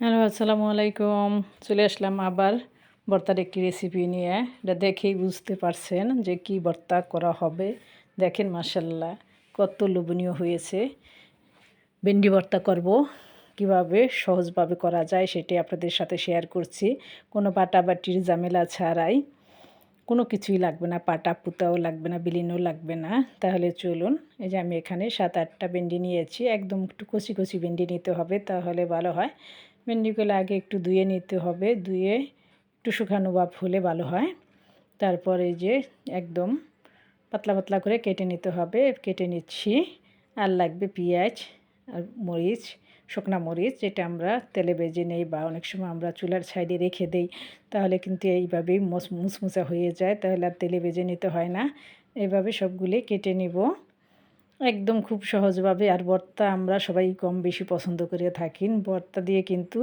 Hello, আসসালামু আলাইকুম। চলে আসলাম আবার ভর্তার একটি রেসিপি নিয়ে। এটা দেখেই বুঝতে পারছেন যে কি ভর্তা করা হবে। দেখেন মাসাল্লাহ কত লোভনীয় হয়েছে। ভেন্ডি ভর্তা করব। কীভাবে সহজভাবে করা যায় সেটি আপনাদের সাথে শেয়ার করছি। কোনো বাটাবাটির ঝামেলা ছাড়াই। কোনো কিছুই লাগবে না, পাটা পুতাও লাগবে না, বিলিনও লাগবে না। তাহলে চলুন, এই যে আমি এখানে সাত আটটা ভেন্ডি নিয়েছি। একদম একটু কচি কচি ভেন্ডি নিতে হবে, তাহলে ভালো হয়। ভেন্ডিগুলো আগে একটু ধুয়ে নিতে হবে, ধুয়ে একটু শুকানো ভাব হলে ভালো হয়। তারপরে যে একদম পাতলা পাতলা করে কেটে নিতে হবে, কেটে নিচ্ছি। আর লাগবে পেঁয়াজ আর মরিচ, শুকনা মরিচ, যেটা আমরা তেলে বেজে নেই বা অনেক সময় আমরা চুলার সাইডে রেখে দেই, তাহলে কিন্তু এইভাবেই মুসমুসা হয়ে যায়, তাহলে আর তেলে বেজে নিতে হয় না। এইভাবে সবগুলি কেটে নিব। একদম খুব সহজভাবে। আর ভর্তা আমরা সবাই কম বেশি পছন্দ করে থাকি। ভর্তা দিয়ে কিন্তু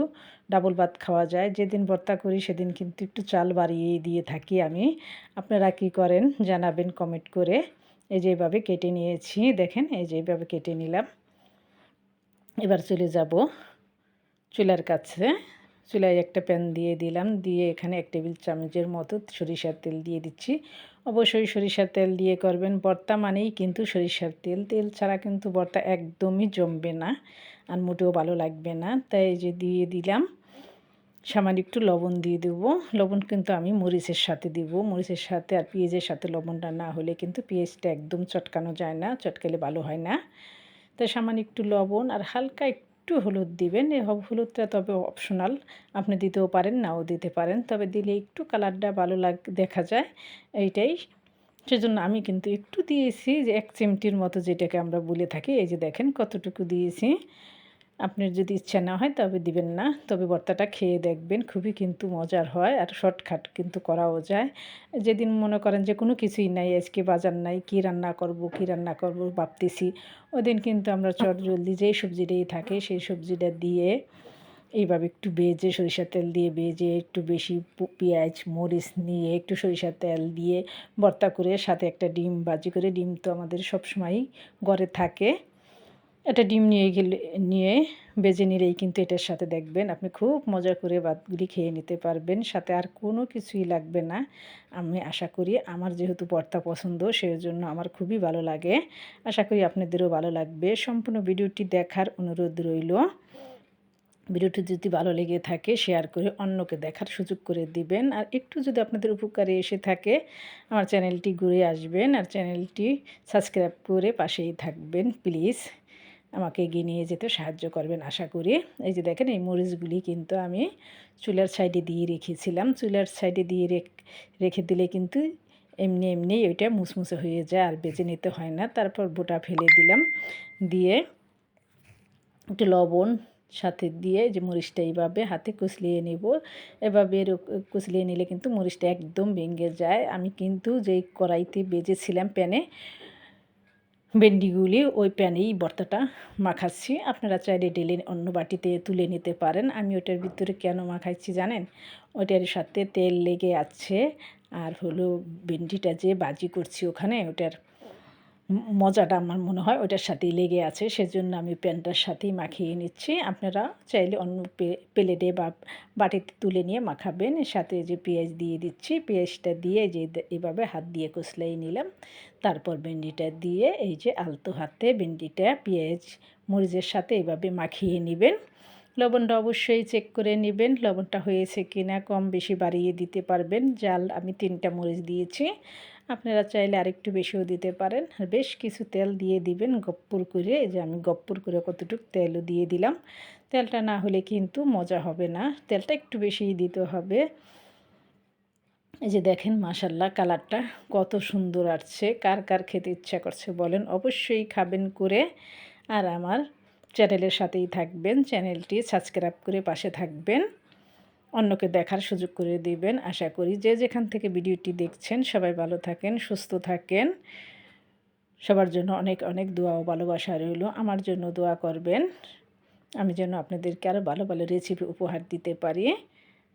ডাবল ভাত খাওয়া যায়। যেদিন ভর্তা করি সেদিন কিন্তু একটু চাল বাড়িয়ে দিয়ে থাকি আমি। আপনারা কি করেন জানাবেন কমেন্ট করে। এই যে এইভাবে কেটে নিয়েছি, দেখেন এই যে এইভাবে কেটে নিলাম। এবার চলে যাব চুলার কাছে। চুলায় একটা প্যান দিয়ে দিলাম। দিয়ে এখানে এক টেবিল চামচের মতো সরিষার তেল দিয়ে দিচ্ছি। অবশ্যই সরিষার তেল দিয়ে করবেন। বর্তা মানেই কিন্তু সরিষার তেল। তেল ছাড়া কিন্তু বর্তা একদমই জমবে না আর মোটেও ভালো লাগবে না। তাই যে দিয়ে দিলাম, সামান্য একটু লবণ দিয়ে দেবো। লবণ কিন্তু আমি মরিচের সাথে দিব। মরিচের সাথে আর পেঁয়াজের সাথে লবণটা না হলে কিন্তু পেঁয়াজটা একদম চটকানো যায় না, চটকালে ভালো হয় না। তাই সামান্য একটু লবণ আর হালকা একটু হলুদ দিবেন এই হলুদটা তবে অপশনাল আপনি দিতেও পারেন, নাও দিতে পারেন। তবে দিলে একটু কালারটা ভালো লাগ দেখা যায়, এইটাই। সেজন্য আমি কিন্তু একটু দিয়েছি যে এক চিমটির মতো যেটাকে আমরা বলে থাকি। এই যে দেখেন কতটুকু দিয়েছি। আপনার যদি ইচ্ছা না হয় তবে দিবেন না। তবে ভর্তাটা খেয়ে দেখবেন, খুবই কিন্তু মজার হয় আর শর্টকাট কিন্তু করাও যায়। যেদিন মনে করেন যে কোনো কিছুই নাই, আজকে বাজার নাই, কি রান্না করব, কি রান্না করব ভাবতেছি ওই দিন কিন্তু আমরা চট জলদি যেই সবজিটাই থাকে সেই সবজিটা দিয়ে এইভাবে একটু বেজে সরিষার তেল দিয়ে বেজে একটু বেশি পেঁয়াজ, মরিচ নিয়ে একটু সরিষার তেল দিয়ে ভর্তা করে সাথে একটা ডিম বাজি করে ডিম তো আমাদের সবসময়ই ঘরে থাকে। এটা ডিম নিয়ে গেলে, নিয়ে বেজে নিলেই কিন্তু এটার সাথে দেখবেন আপনি খুব মজা করে ভাতগুলি খেয়ে নিতে পারবেন, সাথে আর কোনো কিছুই লাগবে না। আমি আশা করি আমার যেহেতু ভর্তা পছন্দ সেই জন্য আমার খুবই ভালো লাগে। আশা করি আপনাদেরও ভালো লাগবে। সম্পূর্ণ ভিডিওটি দেখার অনুরোধ রইল। ভিডিওটি যদি ভালো লেগে থাকে, শেয়ার করে অন্যকে দেখার সুযোগ করে দিবেন। আর একটু যদি আপনাদের উপকারে এসে থাকে, আমার চ্যানেলটি ঘুরে আসবেন। আর চ্যানেলটি সাবস্ক্রাইব করে পাশেই থাকবেন, প্লিজ। আমাকে এগিয়ে নিয়ে যেতে সাহায্য করবেন আশা করি। এই যে দেখেন এই মরিচগুলি কিন্তু আমি চুলার সাইডে দিয়ে রেখেছিলাম। চুলার সাইডে দিয়ে রেখে দিলে কিন্তু এমনি এমনি ওইটা মুসমুসে হয়ে যায় আর বেজে নিতে হয় না। তারপর বোটা ফেলে দিলাম। দিয়ে একটু লবণ সাথে দিয়ে যে মরিচটা এইভাবে হাতে কুচলিয়ে নেব। এভাবে কুচলিয়ে নিলে কিন্তু মরিচটা একদম ভেঙে যায়। আমি কিন্তু যেই কড়াইতে বেজেছিলাম প্যানে ভেন্ডিগুলি ওই প্যানেই ভর্তাটা মাখাচ্ছি। আপনারা চাইলে ডেলে অন্য বাটিতে তুলে নিতে পারেন। আমি ওটার ভিতরে কেন মাখাচ্ছি জানেন? ওটার সাথে তেল লেগে আছে। আর হলো ভেন্ডিটা যে বাজি করছি ওখানে, ওটার মজাটা আমার মনে হয় ওটার সাথেই লেগে আছে। সেজন্য আমি প্যানটার সাথেই মাখিয়ে নিচ্ছি। আপনারা চাইলে অন্য প্লেটে বা বাটিতে তুলে নিয়ে মাখাবেন। সাথে যে পেঁয়াজ দিয়ে দিচ্ছি, পেঁয়াজটা দিয়ে যে এভাবে হাত দিয়ে কষলাই নিলাম। তারপর ভেন্ডিটা দিয়ে এই যে আলতো হাতে ভেন্ডিটা, পেঁয়াজ, মরিচের সাথে এভাবে মাখিয়ে নেবেন। লবণটা অবশ্যই চেক করে নেবেন, লবণটা হয়েছে কিনা কম বেশি বাড়িয়ে দিতে পারবেন। জাল আমি তিনটা মরিচ দিয়েছি। আপনারা চাইলে আরেকটু বেশিও দিতে পারেন। আর বেশ কিছু তেল দিয়ে দিবেন, গপ্পুর করে। যে আমি গপ্পুর করে কতটুকু তেলও দিয়ে দিলাম। তেলটা না হলে কিন্তু মজা হবে না। তেলটা একটু বেশিই দিতে হবে। এই যে দেখেন মাসাল্লাহ কালারটা কত সুন্দর আসছে। কার কার খেতে ইচ্ছা করছে বলেন অবশ্যই খাবেন করে। আর আমার চ্যানেলের সাথেই থাকবেন। চ্যানেলটি সাবস্ক্রাইব করে পাশে থাকবেন। অন্যকে দেখার সুযোগ করে দিবেন। আশা করি যে যেখান থেকে ভিডিওটি দেখছেন সবাই ভালো থাকেন, সুস্থ থাকেন। সবার জন্য অনেক অনেক দোয়া ও ভালোবাসা রইল। আমার জন্য দোয়া করবেন। আমি যেন আপনাদেরকে আরও ভালো ভালো রেসিপি উপহার দিতে পারি।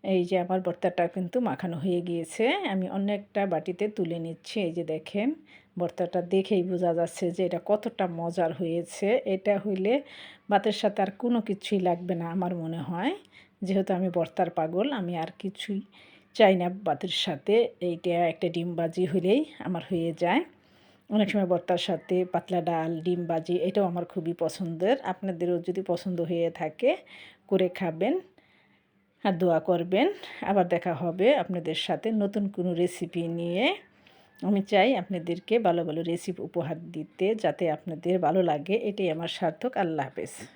এই যে আমার ভর্তাটা কিন্তু মাখানো হয়ে গিয়েছে। আমি অন্য একটা বাটিতে তুলে নিচ্ছি। এই যে দেখেন, ভর্তাটা দেখেই বোঝা যাচ্ছে যে এটা কতটা মজার হয়েছে। এটা হইলে ভাতের সাথে আর কোনো কিছুই লাগবে না আমার মনে হয়। যেহেতু আমি বর্তার পাগল, আমি আর কিছুই চাই না ভাতের সাথে। এইটা একটা ডিম বাজি হলেই আমার হয়ে যায়। অনেক সময় বর্তার সাথে পাতলা ডাল, ডিম বাজি, এটাও আমার খুবই পছন্দের। আপনাদেরও যদি পছন্দ হয়ে থাকে, করে খাবেন আর দোয়া করবেন। আবার দেখা হবে আপনাদের সাথে নতুন কোনো রেসিপি নিয়ে। আমি চাই আপনাদেরকে ভালো ভালো রেসিপি উপহার দিতে, যাতে আপনাদের ভালো লাগে। এটাই আমার সার্থক। আল্লাহ হাফেজ।